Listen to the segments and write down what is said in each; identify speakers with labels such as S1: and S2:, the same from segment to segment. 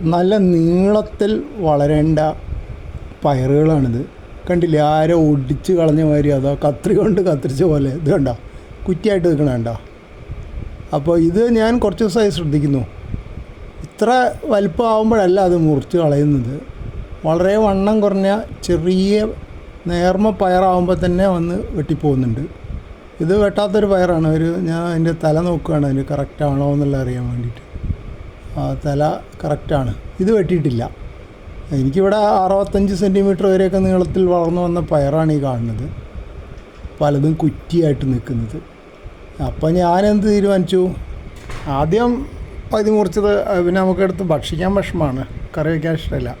S1: നല്ല നീളത്തിൽ വളരേണ്ട പയറുകളാണിത്. കണ്ടില്ലേ? ആരോ ഒടിച്ച് കളഞ്ഞ മാതിരി അതോ കത്രി കൊണ്ട് കത്തിരിച്ച പോലെ. ഇത് കണ്ടോ? കുറ്റിയായിട്ട് നിൽക്കണ കണ്ടോ? അപ്പോൾ ഇത് ഞാൻ കുറച്ച് ദിവസമായി ശ്രദ്ധിക്കുന്നു. ഇത്ര വലിപ്പമാകുമ്പോഴല്ല അത് മുറിച്ച് കളയുന്നത്. വളരെ വണ്ണം കുറഞ്ഞ ചെറിയ നേർമ പയറാകുമ്പോൾ തന്നെ വന്ന് വെട്ടിപ്പോകുന്നുണ്ട്. ഇത് വെട്ടാത്തൊരു പയറാണ്. ഒരു ഞാൻ അതിന്റെ തല നോക്കുകയാണ്. അതിന് കറക്റ്റാണോ എന്നുള്ള അറിയാൻ വേണ്ടിയിട്ട്. തല കറക്റ്റാണ്. ഇത് വെട്ടിയിട്ടില്ല. എനിക്കിവിടെ അറുപത്തഞ്ച് സെന്റിമീറ്റർ വരെയൊക്കെ നീളത്തിൽ വളർന്നു വന്ന പയറാണ് ഈ കാണുന്നത്. പലതും കുറ്റിയായിട്ട് നിൽക്കുന്നത്. അപ്പോൾ ഞാനെന്ത് തീരുമാനിച്ചു? ആദ്യം പകുതി മുറിച്ചത് പിന്നെ നമുക്കെടുത്ത് ഭക്ഷിക്കാൻ വിഷമമാണ് കറി വയ്ക്കാൻ ഇഷ്ടമില്ല.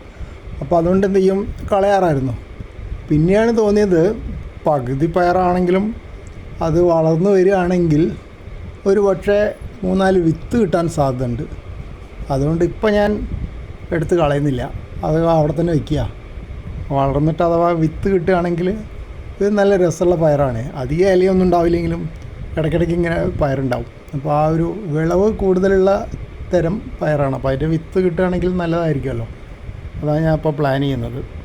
S1: അപ്പോൾ അതുകൊണ്ട് എന്ത് ചെയ്യും? കളയാറായിരുന്നു. പിന്നെയാണ് തോന്നിയത് പകുതി പയറാണെങ്കിലും അത് വളർന്നു വരികയാണെങ്കിൽ ഒരു പക്ഷേ മൂന്നാൽ വിത്ത് കിട്ടാൻ സാധ്യതയുണ്ട്. അതുകൊണ്ട് ഇപ്പം ഞാൻ എടുത്ത് കളയുന്നില്ല. അത് അവിടെ തന്നെ വയ്ക്കുക. വളർന്നിട്ട് അഥവാ വിത്ത് കിട്ടുകയാണെങ്കിൽ ഇത് നല്ല രസമുള്ള പയറാണ്. അധികം ഇലയൊന്നും ഉണ്ടാവില്ലെങ്കിലും ഇടയ്ക്കിടയ്ക്ക് ഇങ്ങനെ പയറുണ്ടാവും. അപ്പോൾ ആ ഒരു വിളവ് കൂടുതലുള്ള തരം പയറാണ്. അപ്പോൾ അതിന്റെ വിത്ത് കിട്ടുകയാണെങ്കിൽ നല്ലതായിരിക്കുമല്ലോ. അതാണ് ഞാൻ ഇപ്പോൾ പ്ലാൻ ചെയ്യുന്നത്.